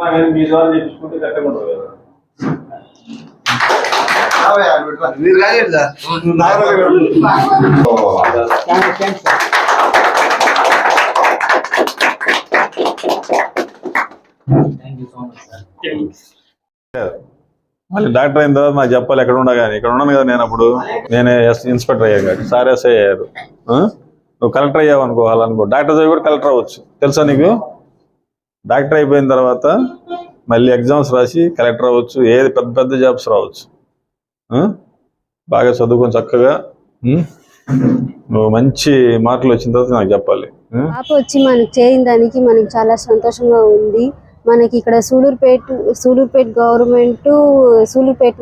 చేసుకున్నా కానీ మీ ద్వారా చేయించుకుంటే కరెక్ట్గా ఉంటుంది కదా. మీరు కానీ సార్. మళ్ళీ డాక్టర్ అయిన తర్వాత నాకు చెప్పాలి ఎక్కడ ఉండా కానీ. ఇక్కడ ఉన్నాను కదా నేను అప్పుడు. నేనే ఎస్ ఇన్స్పెక్టర్ అయ్యాను కానీ సార్ ఎస్ఐ అయ్యారు. ఆ? నువ్వు కలెక్టర్ అయ్యావు అనుకోవాలనుకో డాక్టర్ చదివి కూడా కలెక్టర్ అవ్వచ్చు. తెలుసా నీకు? డాక్టర్ అయిపోయిన తర్వాత మళ్ళీ ఎగ్జామ్స్ రాసి కలెక్టర్ అవ్వచ్చు ఏది పెద్ద పెద్ద జాబ్స్ రావచ్చు. బాగా చదువుకొని చక్కగా నువ్వు మంచి మార్కులు వచ్చిన తర్వాత నాకు చెప్పాలి. పాప వచ్చి మనకి చేరిన దానికి మనకి చాలా సంతోషంగా ఉంది. మనకి ఇక్కడ సూలూరుపేట సూలూరుపేట గవర్నమెంట్ సూలూరుపేట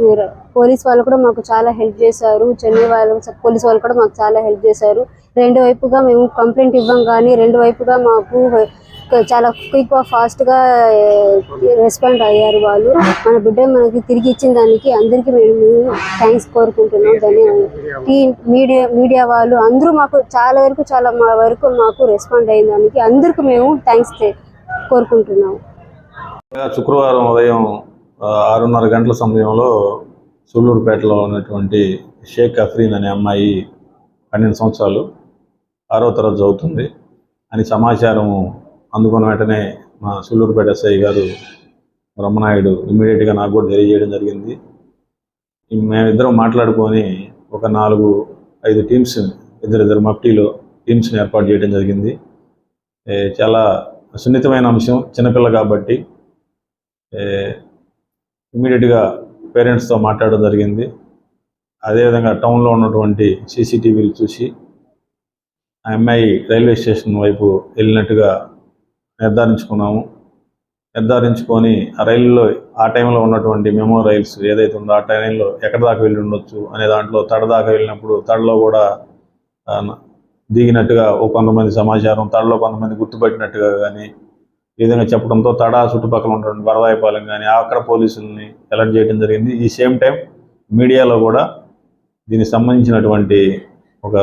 పోలీస్ వాళ్ళు కూడా మాకు చాలా హెల్ప్ చేశారు. చెన్నై వాళ్ళు పోలీస్ వాళ్ళు కూడా మాకు చాలా హెల్ప్ చేశారు. రెండు వైపుగా మేము కంప్లైంట్ ఇవ్వం కానీ రెండు వైపుగా మాకు చాలా క్విక్గా ఫాస్ట్గా ఫాస్ట్గా రెస్పాండ్ అయ్యారు వాళ్ళు. మన బిడ్డ మనకి తిరిగి ఇచ్చిన దానికి అందరికీ మేము థ్యాంక్స్ కోరుకుంటున్నాం ధన్యవాదాలు. ఈ మీడియా మీడియా వాళ్ళు అందరూ మాకు చాలా వరకు చాలా మా వరకు మాకు రెస్పాండ్ అయిన దానికి అందరికీ మేము థ్యాంక్స్ కోరుకుంటున్నాం. శుక్రవారం ఉదయం ఆరున్నర గంటల సమయంలో సూళ్ళూరుపేటలో ఉన్నటువంటి షేక్ అఫ్రీన్ అనే అమ్మాయి పన్నెండు సంవత్సరాలు ఆరో తరగతి చదువుతుంది. అని సమాచారం అందుకున్న వెంటనే మా సూళ్ళూరుపేట ఎస్ఐ గారు బ్రహ్మనాయుడు ఇమ్మీడియట్గా నాకు కూడా తెలియజేయడం జరిగింది. మేమిద్దరం మాట్లాడుకొని ఒక నాలుగు ఐదు టీమ్స్ ఇద్దరిద్దరు మఫ్టీలో టీమ్స్ని ఏర్పాటు చేయడం జరిగింది. చాలా సున్నితమైన అంశం చిన్నపిల్ల కాబట్టి ఇమ్మీడియట్గా పేరెంట్స్తో మాట్లాడడం జరిగింది. అదేవిధంగా టౌన్లో ఉన్నటువంటి సీసీటీవీలు చూసి ఆ అమ్మాయి రైల్వే స్టేషన్ వైపు వెళ్ళినట్టుగా నిర్ధారించుకున్నాము. నిర్ధారించుకొని ఆ రైల్లో ఆ టైంలో ఉన్నటువంటి మెమో రైల్స్ ఏదైతే ఉందో ఆ టైంలో ఎక్కడ దాకా వెళ్ళి ఉండొచ్చు అనే దాంట్లో తడ దాకా వెళ్ళినప్పుడు తడలో కూడా దిగినట్టుగా ఓ కొంతమంది సమాచారం తడలో కొంతమంది గుర్తుపెట్టినట్టుగా కానీ ఈ విధంగా చెప్పడంతో తడ చుట్టుపక్కల ఉన్నటువంటి వరదాయపాలెం కానీ అక్కడ పోలీసుల్ని అలర్ట్ చేయడం జరిగింది. ఈ సేమ్ టైం మీడియాలో కూడా దీనికి సంబంధించినటువంటి ఒక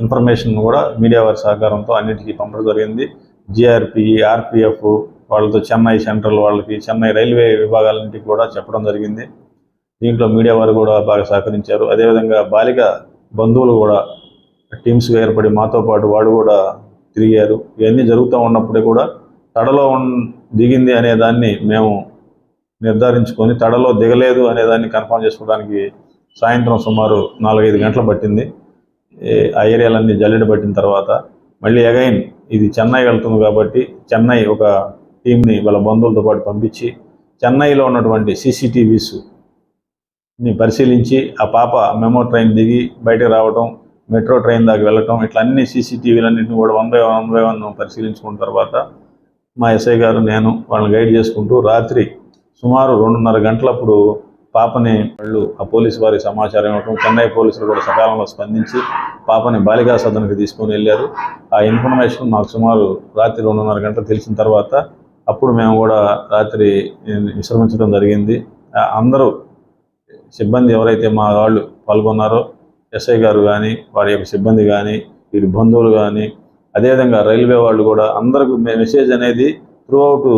ఇన్ఫర్మేషన్ కూడా మీడియా వారి సహకారంతో అన్నిటికీ పంపడం జరిగింది. జిఆర్పి ఆర్పిఎఫ్ వాళ్ళతో చెన్నై సెంట్రల్ వాళ్ళకి చెన్నై రైల్వే విభాగాలన్నింటికి కూడా చెప్పడం జరిగింది. దీంట్లో మీడియా వారు కూడా బాగా సహకరించారు. అదేవిధంగా బాలిక బంధువులు కూడా టీమ్స్గా ఏర్పడి మాతో పాటు వాడు కూడా తిరిగారు. ఇవన్నీ జరుగుతూ ఉన్నప్పుడే కూడా తడలో ఉన్- దిగింది అనే దాన్ని మేము నిర్ధారించుకొని తడలో దిగలేదు అనే దాన్ని కన్ఫర్మ్ చేసుకోవడానికి సాయంత్రం సుమారు నాలుగైదు గంటలు పట్టింది. ఆ ఏరియాలన్నీ జల్లెడ పట్టిన తర్వాత మళ్ళీ అగైన్ ఇది చెన్నై వెళ్తుంది కాబట్టి చెన్నై ఒక టీంని వాళ్ళ బంధువులతో పాటు పంపించి చెన్నైలో ఉన్నటువంటి సీసీటీవీస్ని పరిశీలించి ఆ పాప మెమో ట్రైన్ దిగి బయటకు రావడం మెట్రో ట్రైన్ దాకా వెళ్ళటం ఇట్లా అన్ని సీసీటీవీలన్నింటిని కూడా one by one by one పరిశీలించుకున్న తర్వాత మా ఎస్ఐ గారు నేను వాళ్ళని గైడ్ చేసుకుంటూ రాత్రి సుమారు రెండున్నర గంటలప్పుడు పాపని వాళ్ళు ఆ పోలీసు వారి సమాచారం ఇవ్వటం చెన్నై పోలీసులు కూడా సకాలంలో స్పందించి పాపని బాలికా సదనకి తీసుకొని వెళ్ళారు. ఆ ఇన్ఫర్మేషన్ మాకు సుమారు రాత్రి రెండున్నర గంటలు తెలిసిన తర్వాత అప్పుడు మేము కూడా రాత్రి విశ్రమించడం జరిగింది. అందరూ సిబ్బంది ఎవరైతే మా వాళ్ళు పాల్గొన్నారో ఎస్ఐ గారు కానీ వారి యొక్క సిబ్బంది కానీ వీరి బంధువులు కానీ అదేవిధంగా రైల్వే వాళ్ళు కూడా అందరికీ మెసేజ్ అనేది త్రూ అవుట్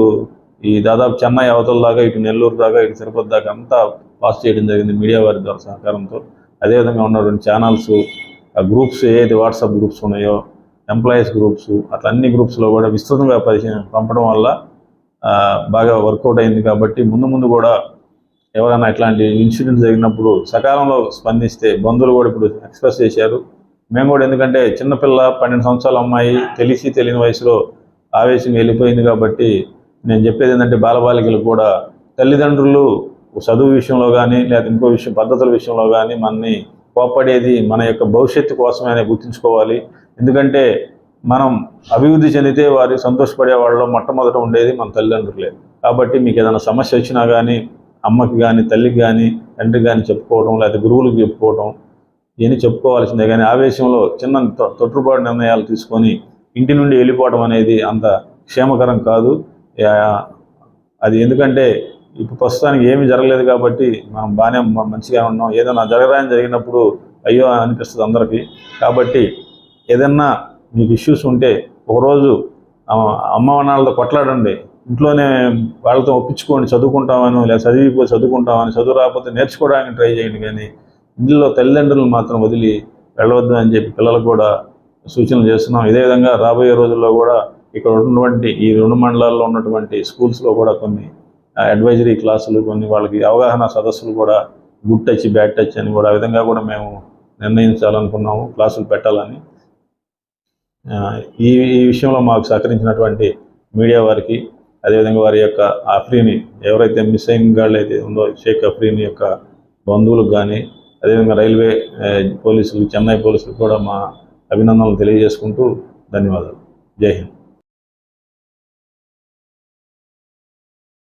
ఈ దాదాపు చెన్నై అవతల దాకా ఇటు నెల్లూరు దాకా ఇటు తిరుపతి దాకా అంతా పాస్ చేయడం జరిగింది మీడియా వారి ద్వారా సహకారంతో. అదేవిధంగా ఉన్నటువంటి ఛానల్స్ ఆ గ్రూప్స్ ఏదైతే వాట్సాప్ గ్రూప్స్ ఉన్నాయో ఎంప్లాయీస్ గ్రూప్స్ అట్లా అన్ని గ్రూప్స్లో కూడా విస్తృతంగా పరిచయం పంపడం వల్ల బాగా వర్కౌట్ అయింది కాబట్టి ముందు ముందు కూడా ఎవరైనా ఇట్లాంటి ఇన్సిడెంట్ జరిగినప్పుడు సకాలంలో స్పందిస్తే బంధువులు కూడా ఇప్పుడు ఎక్స్ప్రెస్ చేశారు. మేము కూడా ఎందుకంటే చిన్నపిల్ల పన్నెండు సంవత్సరాల అమ్మాయి తెలిసి తెలియని వయసులో ఆవేశం వెళ్ళిపోయింది కాబట్టి నేను చెప్పేది ఏంటంటే బాలబాలికలు కూడా తల్లిదండ్రులు చదువు విషయంలో కానీ లేదా ఇంకో విషయం పద్ధతుల విషయంలో కానీ మనని కోప్పడేది మన యొక్క భవిష్యత్తు కోసమే గుర్తుంచుకోవాలి. ఎందుకంటే మనం అభివృద్ధి చెందితే వారి సంతోషపడే వాళ్ళలో మొట్టమొదట ఉండేది మన తల్లిదండ్రులే. కాబట్టి మీకు ఏదైనా సమస్య వచ్చినా కానీ అమ్మకి కానీ తల్లికి కానీ తండ్రికి కానీ చెప్పుకోవడం లేదా గురువులకు చెప్పుకోవడం ఇవన్నీ చెప్పుకోవాల్సిందే. కానీ ఆవేశంలో చిన్న తొట్టుబాటు నిర్ణయాలు తీసుకొని ఇంటి నుండి వెళ్ళిపోవడం అనేది అంత క్షేమకరం కాదు. అది ఎందుకంటే ఇప్పుడు ప్రస్తుతానికి ఏమీ జరగలేదు కాబట్టి మనం బాగానే మంచిగా ఉన్నాం. ఏదైనా జరగరాని జరిగినప్పుడు అయ్యో అనిపిస్తుంది అందరికీ. కాబట్టి ఏదన్నా మీకు ఇష్యూస్ ఉంటే ఒకరోజు అమ్మ వాళ్ళతో కొట్లాడండి. ఇంట్లోనే వాళ్ళతో ఒప్పించుకోండి చదువుకుంటామని లేదా చదివిపోయి చదువుకుంటామని చదువు రాకపోతే నేర్చుకోవడానికి ట్రై చేయండి కానీ ఇంట్లో తల్లిదండ్రులు మాత్రం వదిలి వెళ్ళవద్దు అని చెప్పి పిల్లలకు కూడా సూచనలు చేస్తున్నాం. ఇదే విధంగా రాబోయే రోజుల్లో కూడా ఇక్కడ ఉన్నటువంటి ఈ రెండు మండలాల్లో ఉన్నటువంటి స్కూల్స్లో కూడా కొన్ని అడ్వైజరీ క్లాసులు కొన్ని వాళ్ళకి అవగాహన సదస్సులు కూడా గుడ్ టచ్ బ్యాడ్ టచ్ అని కూడా ఆ విధంగా కూడా మేము నిర్ణయించాలనుకున్నాము క్లాసులు పెట్టాలని. ఈ ఈ విషయంలో మాకు సహకరించినటువంటి మీడియా వారికి అదేవిధంగా వారి యొక్క అఫ్రీని ఎవరైతే మిస్ అయిన వాళ్ళు అయితే ఉందో షేక్ అఫ్రీని యొక్క బంధువులకు కానీ అదేవిధంగా రైల్వే పోలీసులు చెన్నై పోలీసులు కూడా మా అభినందనలు తెలియజేసుకుంటూ ధన్యవాదాలు. జై హింద్.